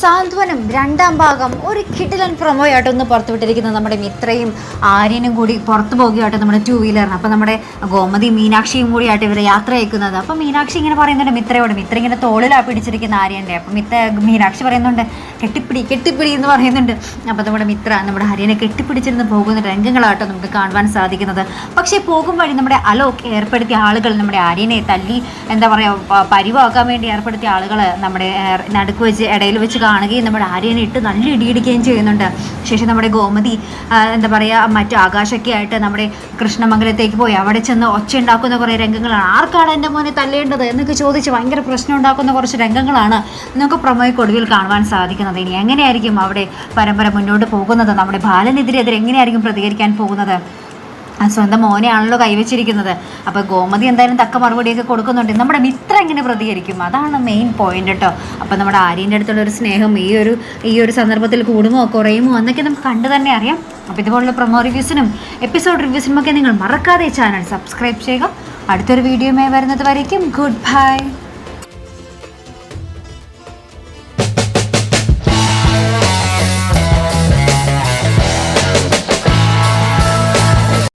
സാന്ത്വനം രണ്ടാം ഭാഗം ഒരു കിടിലൻ പ്രൊമോ ആയിട്ട് ഒന്ന് പുറത്തുവിട്ടിരിക്കുന്നത് നമ്മുടെ മിത്രയും ആര്യനും കൂടി പുറത്തു പോകുകയായിട്ട് നമ്മുടെ ടൂ വീലറിന് അപ്പം നമ്മുടെ ഗോമതി മീനാക്ഷിയും കൂടിയായിട്ട് ഇവരെ യാത്ര അയക്കുന്നത്. അപ്പം മീനാക്ഷി ഇങ്ങനെ പറയുന്നുണ്ട് മിത്രയോട് മിത്ര ഇങ്ങനെ തോളിലാ പിടിച്ചിരിക്കുന്ന ആര്യന്റെ. അപ്പം മിത്ര മീനാക്ഷി പറയുന്നുണ്ട് കെട്ടിപ്പിടി കെട്ടിപ്പിടി എന്ന് പറയുന്നുണ്ട്. അപ്പം നമ്മുടെ മിത്ര നമ്മുടെ ആര്യനെ കെട്ടിപ്പിടിച്ചിരുന്ന് പോകുന്ന രംഗങ്ങളാട്ടോ നമുക്ക് കാണുവാൻ സാധിക്കുന്നത്. പക്ഷേ പോകും വഴി നമ്മുടെ അലോക് ഏർപ്പെടുത്തിയ ആളുകൾ നമ്മുടെ ആര്യനെ തല്ലി എന്താ പറയുക പരിവാക്കാൻ വേണ്ടി ഏർപ്പെടുത്തിയ ആളുകൾ നമ്മുടെ നടുക്ക് വെച്ച് ഇടയിൽ വെച്ച് കാണുകയും നമ്മുടെ ആര്യനെ ഇട്ട് നല്ല ഇടിയിടിക്കുകയും ചെയ്യുന്നുണ്ട്. ശേഷം നമ്മുടെ ഗോമതി എന്താ പറയുക മറ്റു ആകാശൊക്കെ ആയിട്ട് നമ്മുടെ കൃഷ്ണമംഗലത്തേക്ക് പോയി. അവിടെ ചെന്ന് ഒച്ച ഉണ്ടാക്കുന്ന കുറേ രംഗങ്ങളാണ്. ആർക്കാണ് എന്റെ മോനെ തല്ലേണ്ടത് എന്നൊക്കെ ചോദിച്ച് ഭയങ്കര പ്രശ്നം ഉണ്ടാക്കുന്ന കുറച്ച് രംഗങ്ങളാണ് നമുക്ക് പ്രമേയക്കൊടുവിൽ കാണുവാൻ സാധിക്കുന്നത്. ഇനി എങ്ങനെയായിരിക്കും അവിടെ പരമ്പര മുന്നോട്ട് പോകുന്നത്? നമ്മുടെ ബാലനെതിരെ എതിരെ എങ്ങനെയായിരിക്കും പ്രതികരിക്കാൻ പോകുന്നത്? സ്വന്തം മോനെയാണല്ലോ കൈവച്ചിരിക്കുന്നത്. അപ്പോൾ ഗോമതി എന്തായാലും തക്ക മറുപടിയൊക്കെ കൊടുക്കുന്നുണ്ട്. നമ്മുടെ മിത്രം എങ്ങനെ പ്രതികരിക്കും? അതാണ് മെയിൻ പോയിന്റ് കേട്ടോ അപ്പോൾ നമ്മുടെ ആര്യന്റെ അടുത്തുള്ള ഒരു സ്നേഹം ഈ ഒരു ഈ ഒരു സന്ദർഭത്തിൽ കൂടുമോ കുറയുമോ എന്നൊക്കെ നമുക്ക് കണ്ടു തന്നെ അറിയാം. അപ്പോൾ ഇതുപോലുള്ള പ്രൊമോ റിവ്യൂസിനും എപ്പിസോഡ് റിവ്യൂസിനും ഒക്കെ നിങ്ങൾ മറക്കാതെ ചാനൽ സബ്സ്ക്രൈബ് ചെയ്യുക. അടുത്തൊരു വീഡിയോയുമായി വരുന്നത് വരയ്ക്കും. Good bye